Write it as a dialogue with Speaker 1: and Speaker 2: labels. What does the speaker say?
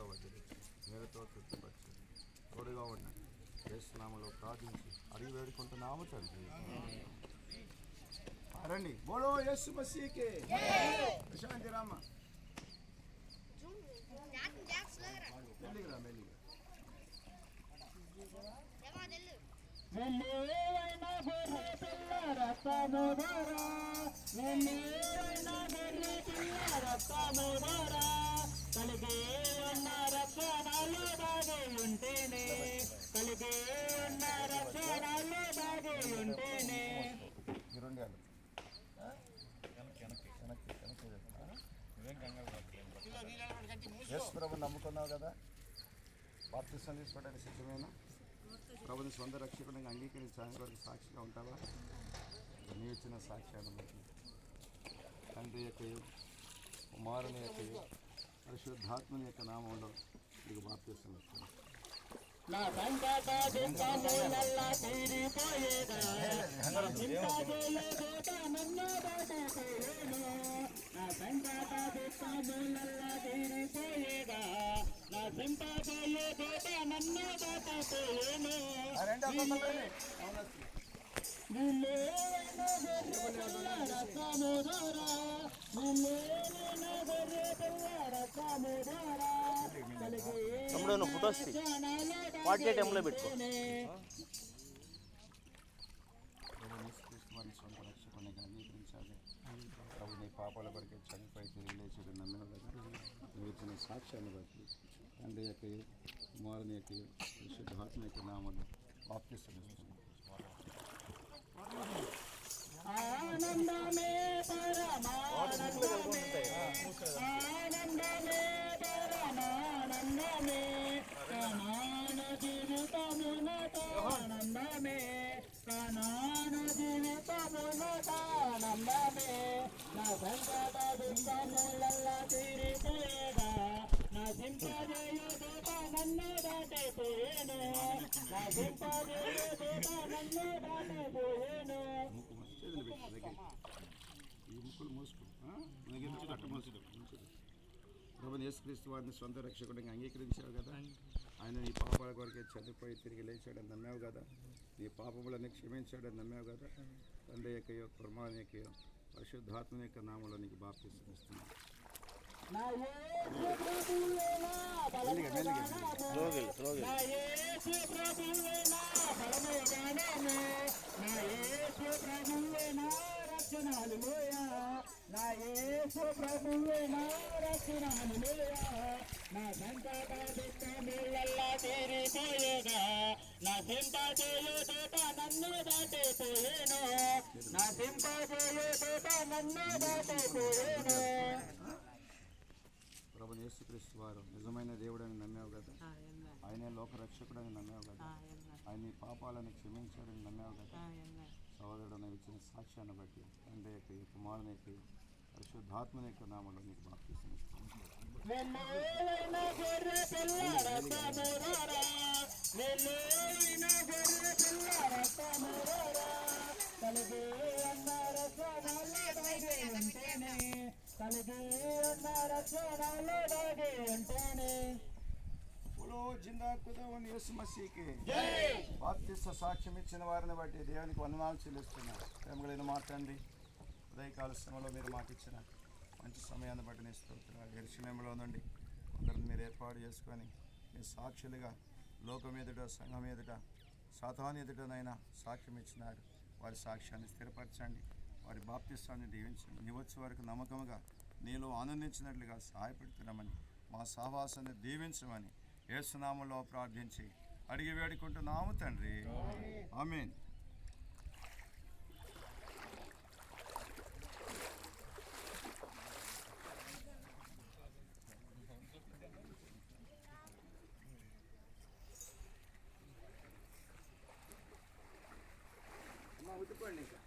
Speaker 1: ఎంతో తృప్తిపరిచి. తోడుగా ఉండండి యేసునామలో ప్రార్థించి అడిగి వేడుకుంటున్నాము తండ్రి. రండి బోలో యేసు మసీకే ప్రశాంతి రామ.
Speaker 2: జాత్ జాత్
Speaker 1: మెల్లిగా. మెల్లిగా
Speaker 2: దేవా
Speaker 1: ఎస్ ప్రభు నమ్ముకున్నావు కదా? బాప్తిష్టం తీసుకోవడానికి సిద్ధమైన? ప్రభుని సొంత రక్షకుడిని అంగీకరించడానికి వరకు సాక్షిగా ఉంటావా? నీ ఇచ్చిన సాక్ష్యాన్ని బట్టి తండ్రి యొక్క కుమారుని యొక్క పరిశుద్ధాత్మని యొక్క నామంలో నీకు బాప్తిష్టం వచ్చింది
Speaker 3: నా సంకట దుఃఖములల్లా తీరిపోయేదా నా చింతజేయ కోట నన్ను దాటిపోయేను నా సంకట దుఃఖములల్లా
Speaker 4: తమ్ముడు నువ్వు ఫొటోస్ వాటి టైంలో పెట్టుకో.
Speaker 1: వారిని పాపాల కొరకే చనిపోయి తిరిగి లేచి నమ్మిన కదా బట్టి ఇచ్చిన సాక్ష్యాన్ని బట్టి తండ్రి యొక్క కుమారుని యొక్క పరిశుద్ధాత్మ యొక్క నామను బాప్తిస్తున్నాను
Speaker 3: ఆనందమే పరమానందమే ఆనందమే పరమానందమే కనాన జీవితమునతో ఆనందమే కనాన జీవితమునతో ఆనందమే నా సంకట దుఃఖములల్లా తీరిపోయేగా నా సింపజేయు దూత నన్ను దాటిపోయేను నన్ను దాటిపోయేను
Speaker 1: ఈ ముక్కులు మూసుకో ఆ? నీకు ఎందుకు కట్ట ప్రభుని యేసుక్రీస్తు వారిని సొంత రక్షకుడిగా అంగీకరించావు కదా. ఆయన నీ పాపాల కొరకే చనిపోయి తిరిగి లేచాడని నమ్మావు కదా. నీ పాపములని క్షమించాడని నమ్మావు కదా. తండ్రి యొక్క కుర్మాని యొక్క పరిశుద్ధాత్మ యొక్క నామంలో నీకు బాప్తిస్తున్నాను
Speaker 3: నా యేసు ప్రభువే నా
Speaker 1: మెల్లిగా మెల్లిగా
Speaker 4: స్లోగిల్ స్లోగిల్
Speaker 3: నా యేసు ప్రభువే నా బలము గానము నా యేసు ప్రభువే నా రక్షణ హల్లెలూయా నా యేసు ప్రభువే నా రక్షణ తీరిపోయేగా నా సింపజేయు తోట నన్ను దాటిపోయేను నా సింపజేయు తోట నన్ను దాటిపోయేను.
Speaker 1: ప్రభుని యేసుక్రీస్తు వారు. నిజమైన దేవుడని నమ్మావు కదా? ఆయనే లోక రక్షకుడని నమ్మావు కదా? ఆయన నీ పాపాలను క్షమించాడని నమ్మావు కదా? సహోదరుడు ఇచ్చిన సాక్ష్యాన్ని బట్టి తండ్రి యొక్క ఈ కుమారుని యొక్క పరిశుద్ధాత్మని యొక్క నామంలో నీకు బాప్తిస్తున్నాను
Speaker 3: దాగి
Speaker 1: బాప్తిస్త సాక్ష్యం ఇచ్చిన వారిని బట్టి దేవునికి వందనాలు చెల్లిస్తున్నారు ప్రేమగలైన మాట్లాడండి ఉదయకాల శ్రమలో మీరు మాకు ఇచ్చిన మంచి సమయాన్ని బట్టి నేను స్తోత్రాలు ఎరుషులేములో నుండి కొందరిని మీరు ఏర్పాటు చేసుకొని మీ సాక్షులుగా లోకం ఎదుట సంఘం ఎదుట సాతాన్ ఎదుటనైనా సాక్ష్యం ఇచ్చినారు. వారి సాక్ష్యాన్ని స్థిరపరచండి. వారి బాప్తిస్తాన్ని దీవించండి. నీ వచ్చే వరకు నమ్మకంగా నీలో ఆనందించినట్లుగా సహాయపడుతున్నామని మా సహవాసాన్ని దీవించమని ఏసునామంలో ప్రార్థించి అడిగి వేడుకుంటున్నాము తండ్రి. ఆమెన్. అమ్మా ఉతుక్కోండి ఇంకా.